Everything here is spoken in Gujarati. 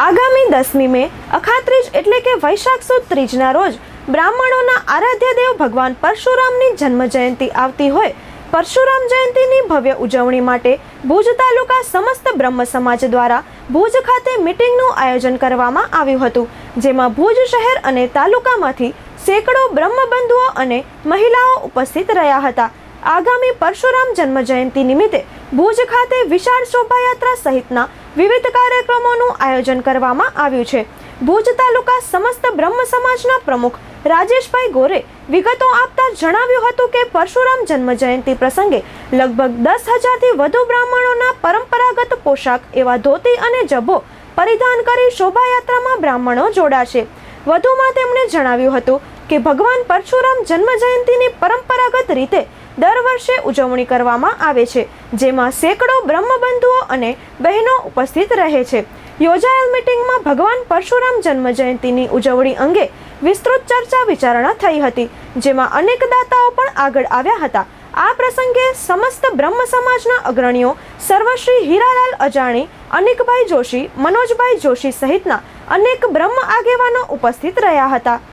આગામી દસમી મે, અખાત્રીજ એટલે કે વૈશાખ સુદ ત્રીજના રોજ બ્રાહ્મણોના આરાધ્ય દેવ ભગવાન પરશુરામની જન્મ જયંતિ આવતી હોય. પરશુરામ જયંતિની ભવ્ય ઉજવણી માટે ભુજ તાલુકા સમસ્ત બ્રહ્મ સમાજ દ્વારા ભુજ ખાતે મિટિંગનું આયોજન કરવામાં આવ્યું હતું, જેમાં ભુજ શહેર અને તાલુકામાંથી સેંકડો બ્રહ્મબંધુઓ અને મહિલાઓ ઉપસ્થિત રહ્યા હતા. આગામી પરશુરામ જન્મ જયંતિ નિમિત્તે ભુજ ખાતે વિશાળ શોભાયાત્રા સહિતના વિવિધ કાર્યક્રમોનું આયોજન કરવામાં આવ્યું છે. ભુજ તાલુકા સમસ્ત બ્રહ્મ સમાજના પ્રમુખ રાજેશભાઈ ગોરે વિગતો આપતા જણાવ્યું હતું કે પરશુરામ જન્મ જયંતિ પ્રસંગે લગભગ દસ હજારથી વધુ બ્રાહ્મણોના પરંપરાગત પોશાક એવા ધોતી અને જબ્બો પરિધાન કરી શોભાયાત્રામાં બ્રાહ્મણો જોડાશે. વધુમાં તેમણે જણાવ્યું હતું કે ભગવાન પરશુરામ જન્મ જયંતિની પરંપરાગત રીતે દર વર્ષે ઉજવણી કરવામાં આવે છે, જેમાં સેંકડો બ્રહ્મબંધુઓ અને બહેનો ઉપસ્થિત રહે છે. યોજાયેલ મિટિંગમાં ભગવાન પરશુરામ જન્મ જયંતિની ઉજવણી અંગે વિસ્તૃત ચર્ચા વિચારણા થઈ હતી, જેમાં અનેક દાતાઓ પણ આગળ આવ્યા હતા. આ પ્રસંગે સમસ્ત બ્રહ્મ સમાજના અગ્રણીઓ સર્વશ્રી હીરાલાલ અજાણી, અનિકભાઈ જોશી, મનોજભાઈ જોશી સહિતના અનેક બ્રહ્મ આગેવાનો ઉપસ્થિત રહ્યા હતા.